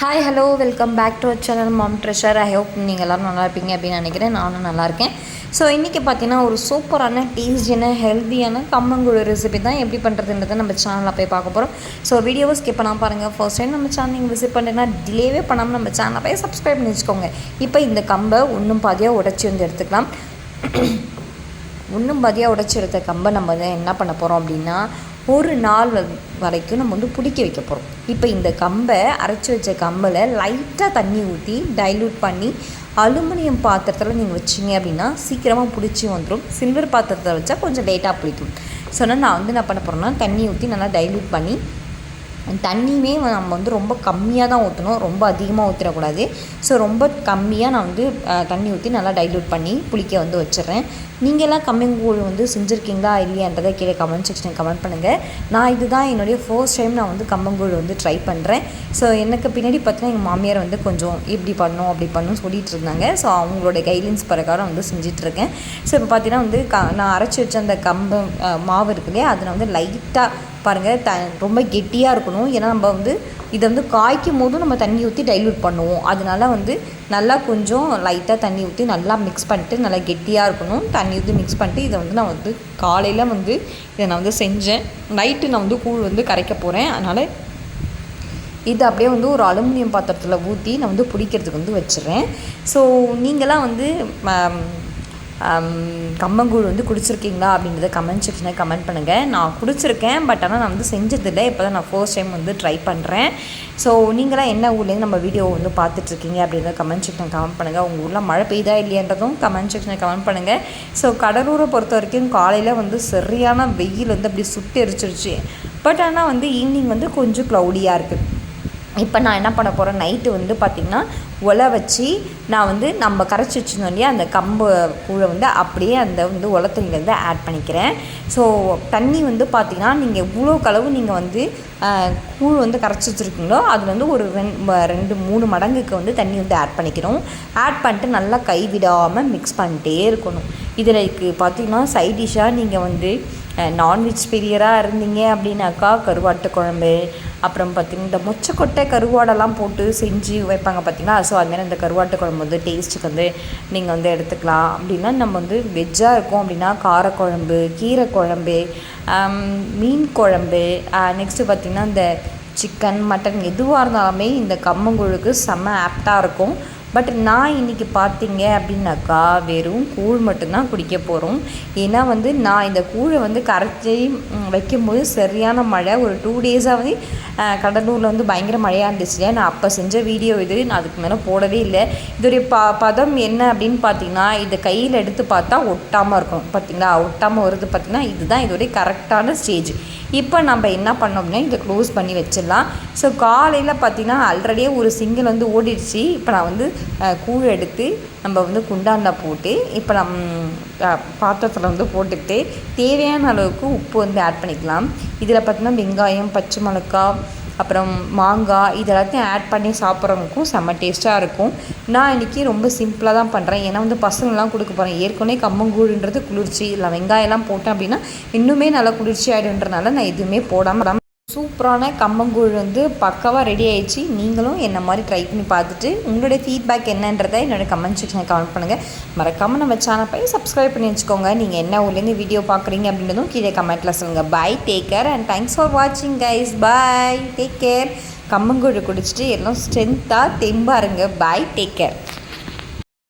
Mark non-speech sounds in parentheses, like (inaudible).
Hi hello welcome back to our channel mom treasure I hope நீங்கள் எல்லோரும் நல்லா இருப்பீங்க அப்படின்னு நினைக்கிறேன். நானும் நல்லா இருக்கேன். ஸோ இன்றைக்கி பார்த்தீங்கன்னா ஒரு சூப்பரான டேஸ்டியான ஹெல்த்தியான கம்மங்குழு ரெசிபி தான் எப்படி பண்ணுறதுன்றதை நம்ம சேனலில் போய் பார்க்க போகிறோம் ஸோ வீடியோவை ஸ்கிப் பண்ணால் பாருங்கள் ஃபர்ஸ்ட் டைம் நம்ம சேனல் நீங்கள் விசிட் பண்ணுறீங்கன்னா டிலேவே பண்ணாமல் நம்ம சேனலை போய் சப்ஸ்கிரைப் பண்ணி வச்சுக்கோங்க. இப்போ இந்த கம்பை ஒன்றும் பாதியாக உடச்சி வந்து எடுத்துக்கலாம். (clears throat) ஒன்றும் பாதியாக உடச்சி எடுத்த கம்பை நம்ம வந்து என்ன பண்ண போகிறோம் அப்படின்னா ஒரு நாள் வரைக்கும் நம்ம வந்து பிடிக்க வைக்க போகிறோம் இப்போ இந்த கம்பை அரைச்சி வச்ச கம்பில் லைட்டாக தண்ணி ஊற்றி டைல்யூட் பண்ணி அலுமினியம் பாத்திரத்தில் நீங்கள் வச்சிங்க அப்படின்னா சீக்கிரமாக பிடிச்சி வந்துடும் சில்வர் பாத்திரத்தில் வச்சா கொஞ்சம் லேட்டாக பிடிக்கும் ஸோ நான் வந்து என்ன பண்ண போகிறேன்னா தண்ணி ஊற்றி நல்லா டைல்யூட் பண்ணி தண்ணியுமே நம்ம வந்து ரொம்ப கம்மியாக தான் ஊற்றணும் ரொம்ப அதிகமாக ஊற்றிடக்கூடாது ஸோ ரொம்ப கம்மியாக நான் வந்து தண்ணி ஊற்றி நல்லா டைல்யூட் பண்ணி புளிக்க வந்து வச்சிடுறேன். நீங்கள்லாம் கம்மிங்கூழ் வந்து செஞ்சுருக்கீங்களா? இல்லையான்றதை கீழே கமெண்ட் செக்ஷனில் கமெண்ட் பண்ணுங்கள் நான் இதுதான் என்னுடைய ஃபர்ஸ்ட் டைம் நான் வந்து கம்மங்கூழ் வந்து ட்ரை பண்ணுறேன் ஸோ எனக்கு பின்னாடி பார்த்தீங்கன்னா எங்கள் மாமியார் வந்து கொஞ்சம் இப்படி பண்ணணும் அப்படி பண்ணும் சொல்லிட்டு இருந்தாங்க. ஸோ அவங்களோட கைட்லைன்ஸ் பிரகாரம் வந்து செஞ்சிட்ருக்கேன் ஸோ இப்போ பார்த்தீங்கன்னா வந்து க நான் அரைச்சி வச்ச அந்த கம்பம் மாவு இருக்கு இல்லையா? அதில் வந்து லைட்டாக பாருங்கள் த ரொம்ப கெட்டியாக இருக்கணும். ஏன்னா நம்ம வந்து இதை வந்து காய்க்கும் போதும் நம்ம தண்ணி ஊற்றி டைல்யூட் பண்ணுவோம். அதனால வந்து நல்லா கொஞ்சம் லைட்டாக தண்ணி ஊற்றி நல்லா மிக்ஸ் பண்ணிட்டு நல்லா கெட்டியாக இருக்கணும். தண்ணி ஊற்றி மிக்ஸ் பண்ணிட்டு இதை வந்து நான் வந்து காலையில் வந்து இதை நான் வந்து செஞ்சேன். நைட்டு நான் வந்து கூழ் வந்து கரைக்க போகிறேன் அதனால் இது அப்படியே வந்து ஒரு அலுமினியம் பாத்திரத்தில் ஊற்றி நான் வந்து பிடிக்கிறதுக்கு வந்து வச்சிடுறேன். ஸோ நீங்களாம் வந்து ம, கம்மங்கூழ் வந்து குடிச்சிருக்கீங்களா அப்படின்றத கமெண்ட் செக்ஷனில் கமெண்ட் பண்ணுங்கள் நான் குடிச்சிருக்கேன் பட் ஆனால் நான் வந்து செஞ்சதில்லை. இப்போ தான் நான் ஃபர்ஸ்ட் டைம் வந்து ட்ரை பண்ணுறேன் ஸோ நீங்களாம் என்ன ஊர்லேருந்து நம்ம வீடியோ வந்து பார்த்துட்ருக்கீங்க அப்படின்றத கமெண்ட் செக்ஷனில் கமெண்ட் பண்ணுங்கள் உங்கள் ஊரில் மழை பெய்தா இல்லையன்றதும் கமெண்ட் செக்ஷனில் கமெண்ட் பண்ணுங்கள் ஸோ கடலூரை பொறுத்த வரைக்கும் காலையில் வந்து சரியான வெயில் வந்து அப்படி சுட்டு எரிச்சிருச்சு. பட் ஆனால் வந்து ஈவினிங் வந்து கொஞ்சம் க்ளவுடியாக இருக்குது இப்போ நான் என்ன பண்ண போகிறேன் நைட்டு வந்து பார்த்திங்கன்னா ஒலை வச்சு நான் வந்து நம்ம கரைச்சி வச்சுருந்தோம் இல்லையா அந்த கம்பு கூழை வந்து அப்படியே அந்த வந்து உலத்தண்ணிலேருந்து ஆட் பண்ணிக்கிறேன். ஸோ தண்ணி வந்து பார்த்திங்கன்னா நீங்கள் இவ்வளோ அளவு நீங்கள் வந்து கூழ் வந்து கரைச்சி வச்சுருக்கீங்களோ அது வந்து ஒரு ரெண் ரெண்டு மூணு மடங்குக்கு வந்து தண்ணி வந்து ஆட் பண்ணிக்கிறோம் ஆட் பண்ணிட்டு நல்லா கைவிடாமல் மிக்ஸ் பண்ணிட்டே இருக்கணும். இதில் பார்த்திங்கன்னா சைட் டிஷ்ஷாக நீங்கள் வந்து நான்வெஜ் பிரியராக இருந்தீங்க அப்படின்னாக்கா கருவாட்டு குழம்பு அப்புறம் பார்த்திங்கன்னா இந்த மொச்சக்கொட்டை கருவாடெல்லாம் போட்டு செஞ்சு வைப்பாங்க பார்த்தீங்கன்னா ஸோ அதுமாதிரி இந்த கருவாட்டு குழம்பு வந்து டேஸ்ட்டுக்கு வந்து நீங்கள் வந்து எடுத்துக்கலாம். அப்படின்னா நம்ம வந்து வெஜ்ஜாக இருக்கோம் அப்படின்னா காரக்குழம்பு கீரை குழம்பு மீன் குழம்பு நெக்ஸ்ட்டு பார்த்திங்கன்னா இந்த சிக்கன் மட்டன் எதுவாக இருந்தாலுமே இந்த கம்மங்குழுக்கு செம்ம ஆப்டாக இருக்கும். பட் நான் இன்றைக்கி பார்த்தீங்க அப்படின்னாக்கா வெறும் கூழ் மட்டும்தான் குடிக்க போகிறோம் ஏன்னா வந்து நான் இந்த கூழை வந்து கரைச்சி வைக்கும்போது சரியான மழை. ஒரு டூ டேஸாக வந்து கடலூரில் வந்து பயங்கர மழையாக இருந்துச்சு இல்லையா நான் அப்போ செஞ்ச வீடியோ இது நான் அதுக்கு மேலே போடவே இல்லை. இதோடைய ப பதம் என்ன அப்படின்னு பார்த்தீங்கன்னா இதை கையில் எடுத்து பார்த்தா ஒட்டாமல் இருக்கும். பார்த்தீங்களா? ஒட்டாமல் வருது பார்த்திங்கன்னா இதுதான் இதோடைய கரெக்டான ஸ்டேஜ் இப்போ நம்ம என்ன பண்ணோம்னா இதை க்ளோஸ் பண்ணி வச்சிடலாம். ஸோ காலையில் பார்த்தீங்கன்னா ஆல்ரெடியே ஒரு சிங்கிள் வந்து ஓடிடுச்சு. இப்போ நான் வந்து கூழ் எடுத்து நம்ம வந்து குண்டானில் போட்டு இப்போ நம் பாத்திரத்தில் வந்து போட்டுக்கிட்டு தேவையான அளவுக்கு உப்பு வந்து ஆட் பண்ணிக்கலாம். இதில் பார்த்திங்கன்னா வெங்காயம் பச்சை மிளகாய் அப்புறம் மாங்காய் இது எல்லாத்தையும் ஆட் பண்ணி சாப்பிட்றவங்களுக்கும் செம்ம டேஸ்ட்டாக இருக்கும். நான் இன்றைக்கி ரொம்ப சிம்பிளாக தான் பண்ணுறேன் ஏன்னா வந்து பசங்களெலாம் கொடுக்க போகிறேன் ஏற்கனவே கம்மங்கூழுன்றது குளிர்ச்சி இல்லை வெங்காயம்லாம் போட்டேன் அப்படின்னா இன்னுமே நல்லா குளிர்ச்சி ஆகிடுன்றனால நான் எதுவுமே போடாமல் சூப்பரான கம்மங்கூழ் வந்து பக்காவாக ரெடி ஆயிடுச்சு. நீங்களும் என்ன மாதிரி ட்ரை பண்ணி பார்த்துட்டு உங்களுடைய ஃபீட்பேக் என்னன்றதை என்னோடய கமெண்ட் செக்ஷனில் கமெண்ட் பண்ணுங்கள் மறக்காமல் நம்ம சேனல் போய் சப்ஸ்கிரைப் பண்ணி வச்சுக்கோங்க. நீங்கள் என்ன ஊர்லேருந்து வீடியோ பார்க்குறீங்க அப்படின்றதும் கீழே கமெண்ட்டில் சொல்லுங்கள் bye take care and thanks for வாட்சிங் கைஸ் பை டேக் கேர் கம்மங்கூழ் குடிச்சிட்டு எல்லாம் ஸ்ட்ரென்த்தாக தெம்பாக இருங்க பாய் டேக் கேர்